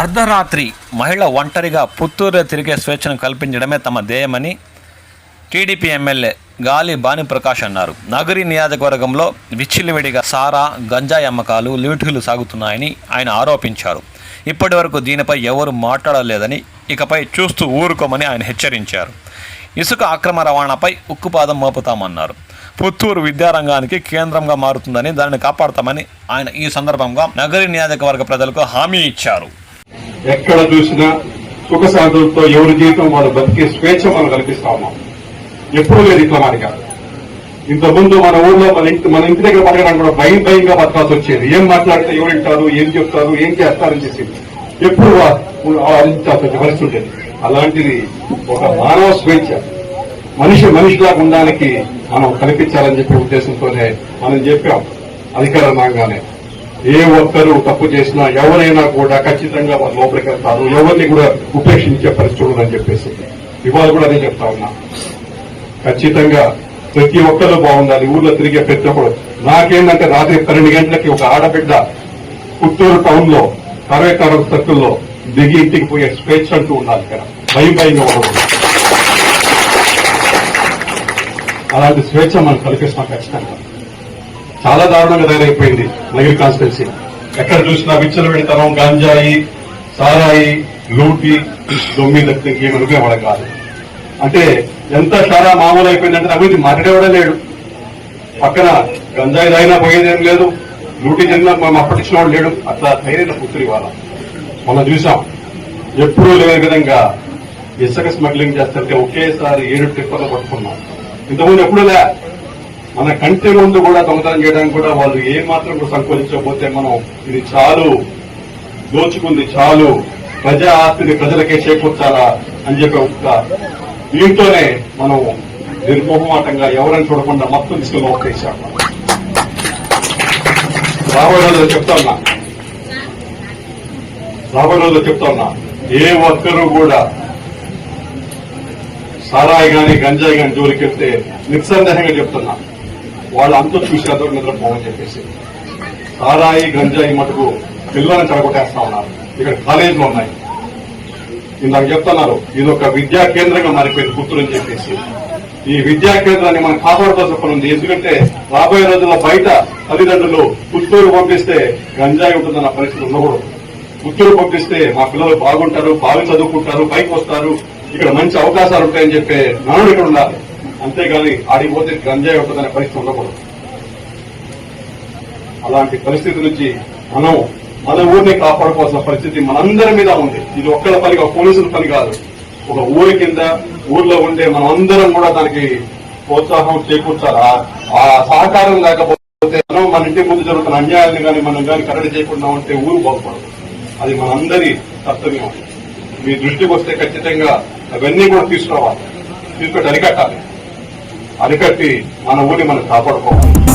అర్ధరాత్రి మహిళ ఒంటరిగా పుత్తూరులో తిరిగే స్వేచ్ఛను కల్పించడమే తమ ధ్యేయమని టీడీపీ ఎమ్మెల్యే గాలి భానుప్రకాష్ అన్నారు. నగరి నియోజకవర్గంలో విచ్చిలివిడిగా సారా గంజాయి అమ్మకాలు లూటులు సాగుతున్నాయని ఆయన ఆరోపించారు. ఇప్పటి వరకు దీనిపై ఎవరు మాట్లాడలేదని ఇకపై చూస్తూ ఊరుకోమని ఆయన హెచ్చరించారు. ఇసుక అక్రమ రవాణాపై ఉక్కుపాదం మోపుతామన్నారు. పుత్తూరు విద్యారంగానికి కేంద్రంగా మారుతుందని దానిని కాపాడతామని ఆయన ఈ సందర్భంగా నగరి నియోజకవర్గ ప్రజలకు హామీ ఇచ్చారు. ఎక్కడ చూసినా సుఖశాంతులతో ఎవరి జీవితం వాళ్ళు బతికే స్వేచ్ఛ మనం కల్పిస్తా ఉన్నాం. ఎప్పుడూ లేదు ఇట్లా మనగా ఇంతకుముందు మన ఊళ్ళో మన ఇంటి మన ఇంటి దగ్గర పడగడానికి కూడా భయం భయంగా బతకాల్సి వచ్చేది. ఏం మాట్లాడితే ఎవరు వింటారు ఏం చెప్తారు ఏం చేస్తారని చెప్పి ఎప్పుడు ఆలోచించాల్సిన పరిస్థితి ఉండేది. అలాంటిది ఒక మానవ స్వేచ్ఛ. మనిషి మనిషిగా ఉండడానికి మనం కల్పించాలని చెప్పే ఉద్దేశంతోనే మనం చెప్పాం. అధికారం రాగానే. ఏ ఒక్కరు తప్పు చేసినా ఎవరైనా కూడా ఖచ్చితంగా వారు లోపలికి వెళ్తారు. ఎవరిని కూడా ఉపేక్షించే పరిస్థితి ఉండదని చెప్పేసి. ఇవాళ కూడా అదే చెప్తా ఉన్నా. ఖచ్చితంగా ప్రతి ఒక్కరు బాగుండాలి. ఊర్లో తిరిగే ప్రతి ఒక్కరు. నాకేంటంటే రాత్రి పన్నెండు గంటలకి ఒక ఆడబిడ్డ పుత్తూరు టౌన్లో అరవై కారు సర్కిల్లో దిగి ఇంటికి పోయే స్వేచ్ఛ అంటూ ఉండాలి ఇక్కడ. భయం భయంగా ఉండదు అలాంటి స్వేచ్ఛ మనం కల్పిస్తున్నాం ఖచ్చితంగా. చాలా దారుణంగా తయారైపోయింది నగరి కాన్స్టిట్యున్సీ ఎక్కడ చూసినా విచ్చలు పెడతాం గంజాయి సారాయి లూటి దొమ్మి తప్పితే ఇంకేమనుకునే కాదు. అంటే ఎంత సారా మామూలు అయిపోయిందంటే అభివృద్ధి మాట్లాడేవాడే లేడు. పక్కన గంజాయి తాగినా పోయేదేం లేదు లూటి జరిగినా మనం అప్పటించిన వాడు లేడు. అట్లా ధైర్యం పుత్రి వాళ్ళ మనం చూసాం. ఎప్పుడూ లేని విధంగా ఇసుక స్మగ్లింగ్ చేస్తుంటే ఒకేసారి ఏడు ట్రిప్పర్లు పట్టుకున్నాం. ఇంతకుముందు ఎప్పుడూ లే మన కంటి ముందు కూడా దొంగతనం చేయడానికి కూడా వాళ్ళు ఏ మాత్రం సంకోచించకపోతే మనం ఇది చాలు. దోచుకుంది చాలు. ప్రజా ఆస్తిని ప్రజలకే చేకూర్చాలా అని చెప్పి ఒక దీంతోనే మనం నిర్మోహమాటంగా ఎవరైనా చూడకుండా మొత్తం తీసుకుని ఒప్పేశాం రాబోయే చెప్తా ఉన్నా. రాబోయే రోజుల్లో చెప్తా ఉన్నా. ఏ ఒక్కరూ కూడా సారాయి గాని గంజాయి గాని జోలికి వెళ్తే నిస్సందేహంగా చెప్తున్నా. వాళ్ళు అంతా చూసి అదొక నిద్రపోమని చెప్పేసి. సారాయి గంజాయి మటుకు పిల్లల్ని చెడగొట్టేస్తా ఉన్నారు. ఇక్కడ కాలేజీలు ఉన్నాయి. ఇందాక చెప్తున్నారు ఇది ఒక విద్యా కేంద్రంగా మారిపోయింది పుత్తూరు అని చెప్పేసి. ఈ విద్యా కేంద్రాన్ని మనం కాపాడుకోవాల్సిన పని ఉంది. ఎందుకంటే రాబోయే రోజుల్లో బయట తల్లిదండ్రులు పుత్తూరు పంపిస్తే గంజాయి ఉంటుందన్న పరిస్థితి ఉండకూడదు. పుత్తూరు పంపిస్తే మా పిల్లలు బాగుంటారు బాగా చదువుకుంటారు పైకి వస్తారు. ఇక్కడ మంచి అవకాశాలు ఉంటాయని చెప్పే నానుడు ఇక్కడ ఉండాలి. అంతేగాని ఆడిపోతే గంజాయి ఉంటుందనే పరిస్థితి ఉండకూడదు. అలాంటి పరిస్థితి నుంచి మనం మన ఊరిని కాపాడుకోవాల్సిన పరిస్థితి మనందరి మీద ఉంది. ఇది ఒక్కళ్ళ పని ఒక పోలీసుల పని కాదు. ఒక ఊరి కింద ఊర్లో ఉండే మనం అందరం కూడా దానికి ప్రోత్సాహం చేకూర్చాలి. ఆ- సహకారం లేకపోతే మనం మన ఇంటి ముందు జరుగుతున్న అన్యాయాన్ని కానీ మనం కానీ కరెక్ట్ చేయకుండా ఉంటే ఊరు బాగుపడదు. అది మనందరి కర్తవ్యం. మీ దృష్టికి వస్తే ఖచ్చితంగా అవన్నీ కూడా తీసుకురావాలి. తీసుకొని అరికట్టాలి. అరికట్టి మన ఊరిని మనం కాపాడుకోవాలి.